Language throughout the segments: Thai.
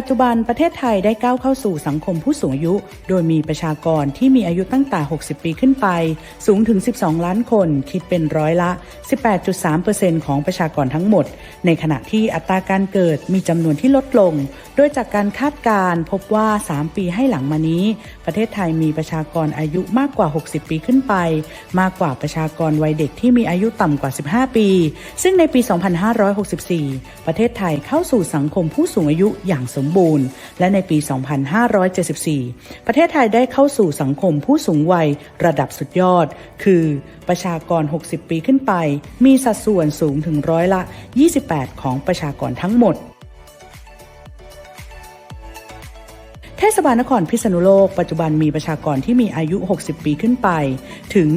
ปัจจุบันประเทศไทยได้ก้าวเข้าสู่สังคมผู้สูงอายุ โดยมีประชากรที่มีอายุตั้งแต่ 60 ปีขึ้นไป สูงถึง 12 ล้านคน คิดเป็นร้อยละ 18.3%ของประชากรทั้งหมด ในขณะที่อัตราการเกิดมีจำนวนที่ลดลง โดยจากการคาดการณ์พบว่า 3 ปีให้หลังมานี้ ประเทศไทยมีประชากรอายุมากกว่า 60 ปีขึ้นไป มากกว่าประชากรวัยเด็กที่มีอายุต่ำกว่า 15 ปี ซึ่งในปี 2564 ประเทศไทยเข้าสู่สังคมผู้สูงอายุอย่างสมบูรณ์ และในปี 2574 ประเทศไทยได้เข้าสู่สังคมผู้สูงวัยระดับสุดยอด คือประชากร 60 ปีขึ้นไป มีสัดส่วนสูงถึงร้อยละ 28 ของประชากรทั้งหมดเทศบาลนครพิษณุโลกปัจจุบันมีประชากรที่มีอายุ 60 ปีขึ้นไปถึง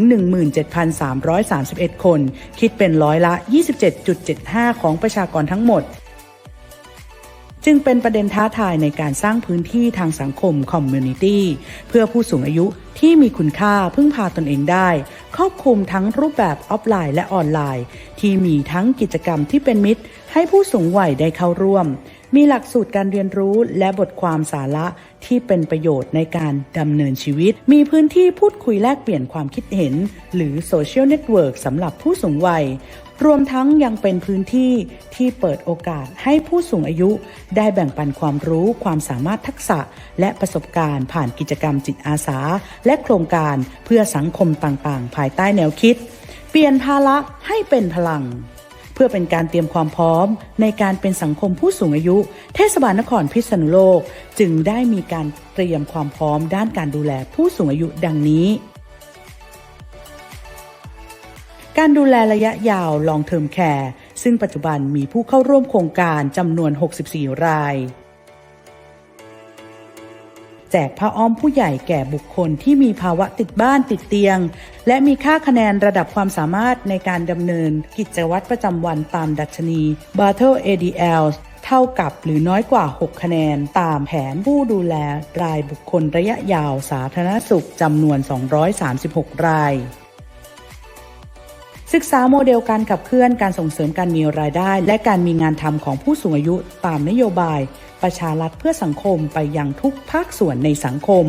17,331 คน คิดเป็นร้อยละ 27.75 ของประชากรทั้งหมด จึงเป็นประเด็นท้าทายในการสร้างพื้นที่ทางสังคมคอมมูนิตี้เพื่อผู้สูงอายุที่มีคุณค่าพึ่งพาตนเองได้ ครอบคลุมทั้งรูปแบบออฟไลน์และออนไลน์ ที่มีทั้งกิจกรรมที่เป็นมิตร ให้ผู้สูงวัยได้เข้าร่วม มีหลักสูตรการเรียนรู้และบทความสาระที่เป็นประโยชน์ในการดำเนินชีวิต มีพื้นที่พูดคุยแลกเปลี่ยนความคิดเห็น หรือโซเชียลเน็ตเวิร์กสำหรับผู้สูงวัย รวมทั้งยังเป็นพื้นที่ที่เปิดโอกาสให้ผู้สูงอายุ ได้แบ่งปันความรู้ความสามารถทักษะ และประสบการณ์ผ่านกิจกรรมจิตอาสา และโครงการเพื่อสังคมต่างๆ ภายใต้แนวคิด เปลี่ยนภาระให้เป็นพลัง พื่อเป็นการเตรียมความพร้อม ในการเป็นสังคมผู้สูงอายุ เทศบาลนครพิษณุโลก จึงได้มีการเตรียมความพร้อมด้านการดูแลผู้สูงอายุดังนี้การดูแลระยะยาว long term care ซึ่งปัจจุบันมีผู้เข้าร่วมโครงการจำนวน 64 ราย แจกผ้าอ้อมผู้ใหญ่แก่บุคคลที่มีภาวะติดบ้านติดเตียง และมีค่าคะแนนระดับความสามารถในการดำเนินกิจวัตรประจำวันตามดัชนี Battle ADL เท่ากับหรือน้อยกว่า 6 คะแนน ตามแผนผู้ดูแลรายบุคคลระยะยาวสาธารณสุขจำนวน 236 ราย ศึกษาโมเดลการขับเคลื่อนการส่งเสริมการมีรายได้ และการมีงานทำของผู้สูงอายุตามนโยบาย ประชารัฐเพื่อสังคมไปยังทุกภาคส่วนในสังคม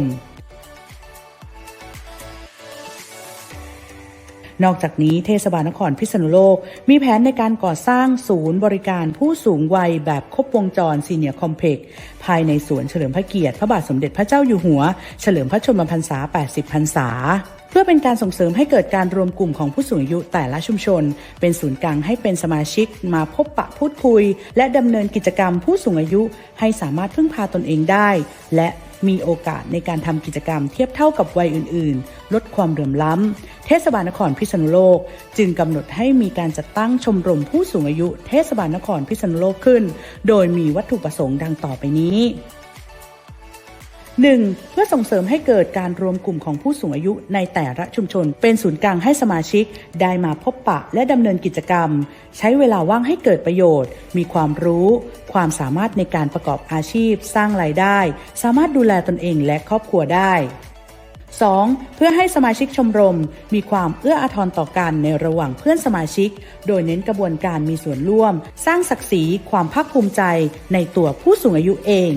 นอกจากนี้เทศบาลนครพิษณุโลก มีแผนในการก่อสร้างศูนย์บริการผู้สูงวัยแบบครบวงจรซีเนียร์คอมเพล็กภายในสวนเฉลิมพระเกียรติ พระบาทสมเด็จพระเจ้าอยู่หัว เฉลิมพระชนมพรรษา 80 พรรษาเพื่อเป็นการส่งเสริมให้เกิดการรวมกลุ่มของผู้สูงอายุแต่ละชุมชน เป็นศูนย์กลางให้เป็นสมาชิกมาพบปะพูดคุย และดำเนินกิจกรรมผู้สูงอายุให้สามารถพึ่งพาตนเองได้ และมีโอกาสในการทำกิจกรรมเทียบเท่ากับวัยอื่น ๆ ลดความเหลื่อมล้ำเท ศบาลนครพิษณุโลก จึงกำหนดให้มีการจัดตั้งชมรมผู้สูงอายุ เทศบาลนครพิษณุโลกขึ้น โดยมีวัตถุประสงค์ดังต่อไปนี้ 1. เพื่อส่งเสริมให้เกิดการรวมกลุ่มของผู้สูงอายุในแต่ละชุมชน เป็นศูนย์กลางให้สมาชิก ได้มาพบปะและดำเนินกิจกรรม ใช้เวลาว่างให้เกิดประโยชน์ มีความรู้ ความสามารถในการประกอบอาชีพ สร้างรายได้ สามารถดูแลตนเองและครอบครัวได้ 2. เพื่อให้สมาชิกชมรม มีความเอื้ออาทรต่อกันในระหว่างเพื่อนสมาชิก โดยเน้นกระบวนการมีส่วนร่วม สร้างศักดิ์ศรีความภาคภูมิใจในตัวผู้สูงอายุเอง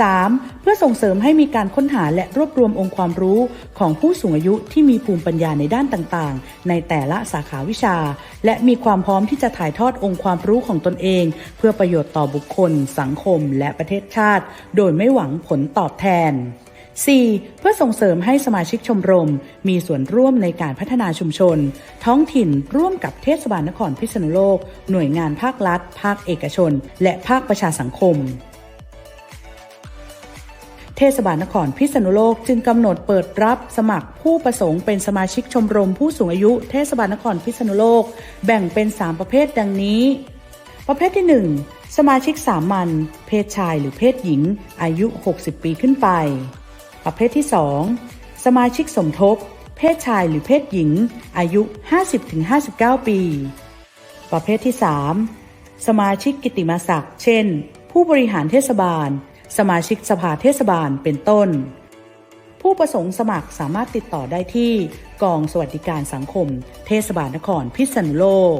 3. เพื่อส่งเสริมให้มีการค้นหาและรวบรวมองค์ความรู้ของผู้สูงอายุที่มีภูมิปัญญาในด้านต่างๆ ในแต่ละสาขาวิชา และมีความพร้อมที่จะถ่ายทอดองค์ความรู้ของตนเอง เพื่อประโยชน์ต่อบุคคล สังคม และประเทศชาติ โดยไม่หวังผลตอบแทน 4. เพื่อส่งเสริมให้สมาชิกชมรม มีส่วนร่วมในการพัฒนาชุมชน ท้องถิ่นร่วมกับเทศบาลนครพิษณุโลก หน่วยงานภาครัฐ ภาคเอกชน และภาคประชาสังคมเทศบาลนครพิษณุโลกจึงกำหนดเปิดรับสมัครผู้ประสงค์เป็นสมาชิกชมรมผู้สูงอายุเทศบาลนครพิษณุโลก แบ่งเป็น 3 ประเภทดังนี้ ประเภทที่ 1 สมาชิกสามัญเพศชายหรือเพศหญิง อายุ 60 ปีขึ้นไป ประเภทที่ 2 สมาชิกสมทบ เพศชายหรือเพศหญิง อายุ 50-59 ปี ประเภทที่ 3 สมาชิกกิตติมศักดิ์ เช่น ผู้บริหารเทศบาล สมาชิกสภาเทศบาล เป็นต้น ผู้ประสงค์สมัครสามารถติดต่อได้ที่กองสวัสดิการสังคม เทศบาลนครพิษณุโลก